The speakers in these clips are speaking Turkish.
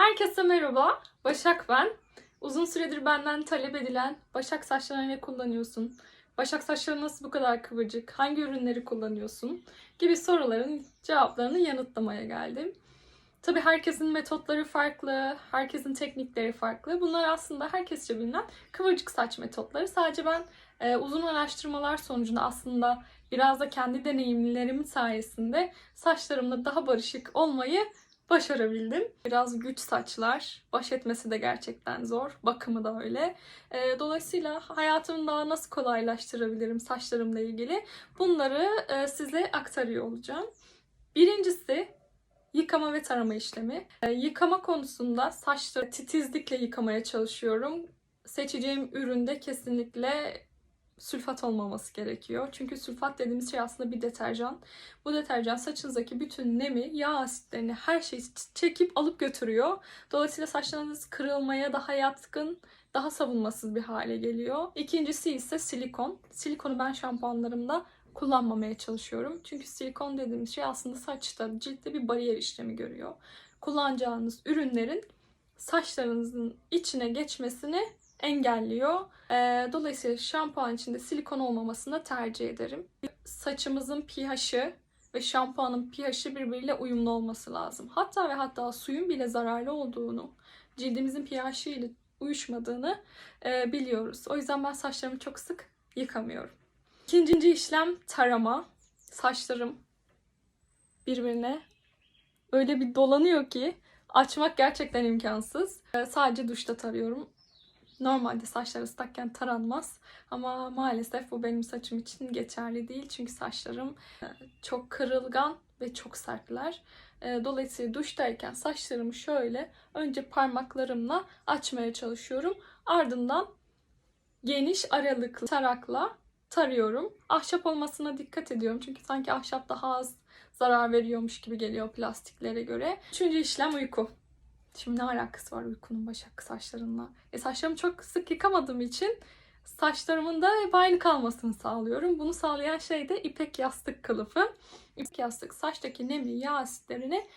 Herkese merhaba. Başak ben. Uzun süredir benden talep edilen Başak saçlarını ne kullanıyorsun? Başak saçları nasıl bu kadar kıvırcık? Hangi ürünleri kullanıyorsun? Gibi soruların cevaplarını yanıtlamaya geldim. Tabii herkesin metotları farklı, herkesin teknikleri farklı. Bunlar aslında herkesçe bilinen kıvırcık saç metotları. Sadece ben e, uzun araştırmalar sonucunda aslında biraz da kendi deneyimlerimin sayesinde saçlarımla daha barışık olmayı başarabildim. Biraz güç saçlar. Baş etmesi de gerçekten zor. Bakımı da öyle. Ee, dolayısıyla hayatımı daha nasıl kolaylaştırabilirim saçlarımla ilgili bunları e, size aktarıyor olacağım. Birincisi yıkama ve tarama işlemi. Ee, yıkama konusunda saçları titizlikle yıkamaya çalışıyorum. Seçeceğim üründe kesinlikle sülfat olmaması gerekiyor. Çünkü sülfat dediğimiz şey aslında bir deterjan. Bu deterjan saçınızdaki bütün nemi, yağ asitlerini, her şeyi çekip alıp götürüyor. Dolayısıyla saçlarınız kırılmaya daha yatkın, daha savunmasız bir hale geliyor. İkincisi ise silikon. Silikonu ben şampuanlarımda kullanmamaya çalışıyorum. Çünkü silikon dediğimiz şey aslında saçta, ciltte bir bariyer işlemi görüyor. Kullanacağınız ürünlerin saçlarınızın içine geçmesini engelliyor. Dolayısıyla şampuan içinde silikon olmamasını tercih ederim. Saçımızın pH'i ve şampuanın pH'i birbiriyle uyumlu olması lazım. Hatta ve hatta suyun bile zararlı olduğunu, cildimizin pH'i ile uyuşmadığını biliyoruz. O yüzden ben saçlarımı çok sık yıkamıyorum. İkinci işlem tarama. Saçlarım birbirine öyle bir dolanıyor ki açmak gerçekten imkansız. Sadece duşta tarıyorum. Normalde saçlar ıslakken taranmaz ama maalesef bu benim saçım için geçerli değil. Çünkü saçlarım e, çok kırılgan ve çok sertler. E, Dolayısıyla duştayken saçlarımı şöyle önce parmaklarımla açmaya çalışıyorum. Ardından geniş aralıklı tarakla tarıyorum. Ahşap olmasına dikkat ediyorum. Çünkü sanki ahşap daha az zarar veriyormuş gibi geliyor plastiklere göre. Üçüncü işlem uyku. Şimdi ne alakası var uykunun başak saçlarımla? E saçlarımı çok sık yıkamadığım için saçlarımın da hep aynı kalmasını sağlıyorum. Bunu sağlayan şey de ipek yastık kılıfı. İpek yastık saçtaki nemi, yağ asitlerini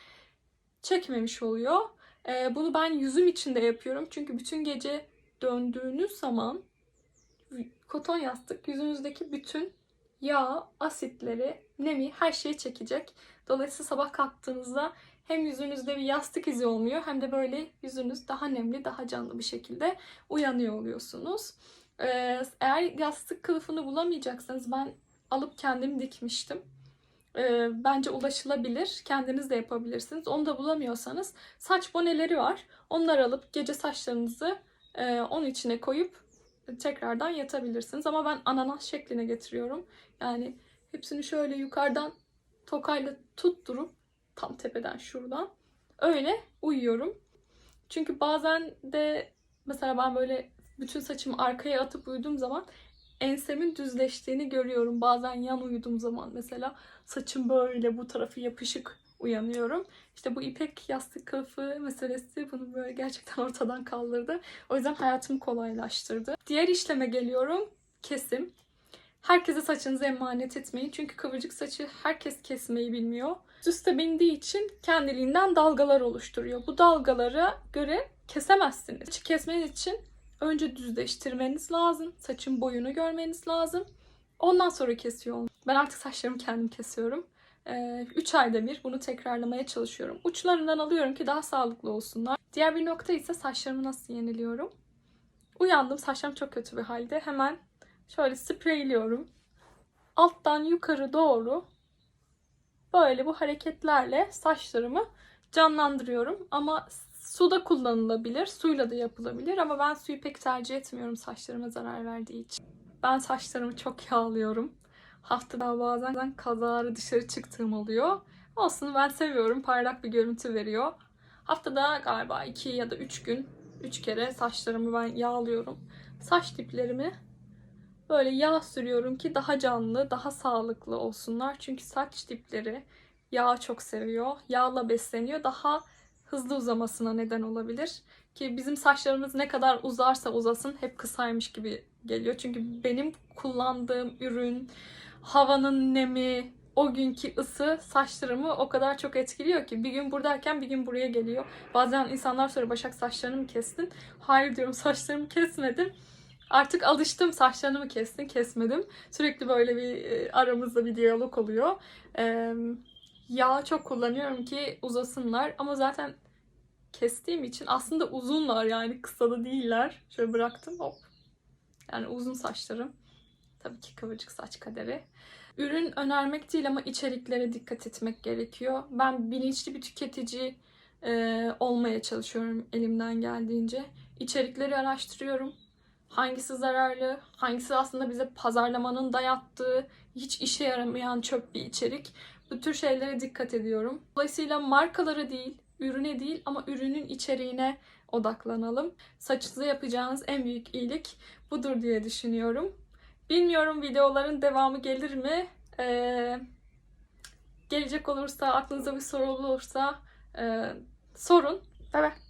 çekmemiş oluyor. E, bunu ben yüzüm için de yapıyorum. Çünkü bütün gece döndüğünüz zaman koton yastık yüzünüzdeki bütün yağ, asitleri, nemi her şeyi çekecek. Dolayısıyla sabah kalktığınızda hem yüzünüzde bir yastık izi olmuyor hem de böyle yüzünüz daha nemli, daha canlı bir şekilde uyanıyor oluyorsunuz. Ee, eğer yastık kılıfını bulamayacaksanız ben alıp kendim dikmiştim. Ee, bence ulaşılabilir. Kendiniz de yapabilirsiniz. Onu da bulamıyorsanız saç boneleri var. Onları alıp gece saçlarınızı e, onun içine koyup tekrardan yatabilirsiniz. Ama ben ananas şekline getiriyorum. Yani hepsini şöyle yukarıdan tokayla tutturup tam tepeden şuradan öyle uyuyorum. Çünkü bazen de mesela ben böyle bütün saçımı arkaya atıp uyuduğum zaman ensemin düzleştiğini görüyorum. Bazen yan uyuduğum zaman mesela saçım böyle bu tarafı yapışık uyanıyorum. İşte bu ipek yastık kılıfı meselesi bunu böyle gerçekten ortadan kaldırdı. O yüzden hayatımı kolaylaştırdı. Diğer işleme geliyorum. Kesim. Herkese saçınızı emanet etmeyin. Çünkü kıvırcık saçı herkes kesmeyi bilmiyor. Üste bindiği için kendiliğinden dalgalar oluşturuyor. Bu dalgalara göre kesemezsiniz. Saçı kesmeniz için önce düzleştirmeniz lazım. Saçın boyunu görmeniz lazım. Ondan sonra kesiyor. Ben artık saçlarımı kendim kesiyorum. 3 ayda bir bunu tekrarlamaya çalışıyorum. Uçlarından alıyorum ki daha sağlıklı olsunlar. Diğer bir nokta ise saçlarımı nasıl yeniliyorum. Uyandım saçlarım çok kötü bir halde. Hemen şöyle spreyliyorum. Alttan yukarı doğru böyle bu hareketlerle saçlarımı canlandırıyorum. Ama suda kullanılabilir, suyla da yapılabilir ama ben suyu pek tercih etmiyorum saçlarıma zarar verdiği için. Ben saçlarımı çok yağlıyorum. Haftada bazen kazara dışarı çıktığım oluyor. Olsun ben seviyorum. Parlak bir görüntü veriyor. Haftada galiba 2 ya da 3 gün 3 kere saçlarımı ben yağlıyorum. Saç diplerimi böyle yağ sürüyorum ki daha canlı, daha sağlıklı olsunlar. Çünkü saç dipleri yağ çok seviyor. Yağla besleniyor. Daha hızlı uzamasına neden olabilir. Ki bizim saçlarımız ne kadar uzarsa uzasın hep kısaymış gibi geliyor. Çünkü benim kullandığım ürün, havanın nemi, o günkü ısı saçlarımı o kadar çok etkiliyor ki bir gün buradayken bir gün buraya geliyor. Bazen insanlar soruyor Başak saçlarını mı kestin? Hayır diyorum saçlarımı kesmedim. Artık alıştım saçlarını mı kestin? Kesmedim. Sürekli böyle bir e, aramızda bir diyalog oluyor. Ee, yağ çok kullanıyorum ki uzasınlar ama zaten kestiğim için aslında uzunlar yani kısa da değiller. Şöyle bıraktım hop. Yani uzun saçlarım. Tabii ki kıvırcık saç kaderi. Ürün önermek değil ama içeriklere dikkat etmek gerekiyor. Ben bilinçli bir tüketici e, olmaya çalışıyorum elimden geldiğince. İçerikleri araştırıyorum. Hangisi zararlı, hangisi aslında bize pazarlamanın dayattığı, hiç işe yaramayan çöp bir içerik. Bu tür şeylere dikkat ediyorum. Dolayısıyla markalara değil, ürüne değil ama ürünün içeriğine odaklanalım. Saçınıza yapacağınız en büyük iyilik budur diye düşünüyorum. Bilmiyorum videoların devamı gelir mi? Ee, gelecek olursa, aklınıza bir soru olursa e, sorun. Bay bay.